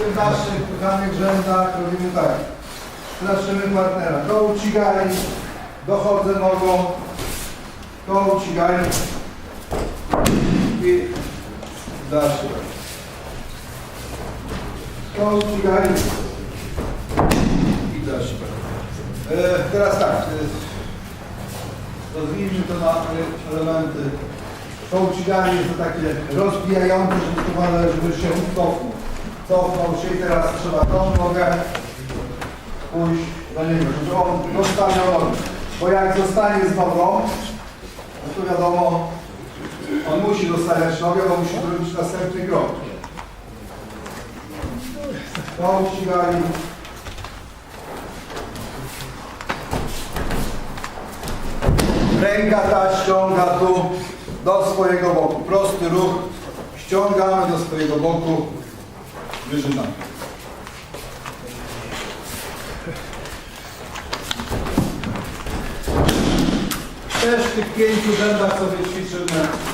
tych naszych kochanych rzędach robimy tak. Straszymy partnera. To ucigaj, dochodzę nogą, to ucigaj i dalszy. To ucigaj i dalszy. E, teraz tak, e, rozwijmy to na elementy. To uciganie jest to takie rozbijające, żeby żeby się cofnął. Cofnął się i teraz trzeba tą nogę pójść do niego, żeby on zostawiał nogę. Bo jak zostanie z nogą, no to wiadomo, on musi zostawiać nogę, bo musi zrobić następny krok. To ucigali. Ręka ta ściąga tu do swojego boku. Prosty ruch. Ściągamy do swojego boku. Wyżynamy. Też w tych pięciu sobie ćwiczymy na.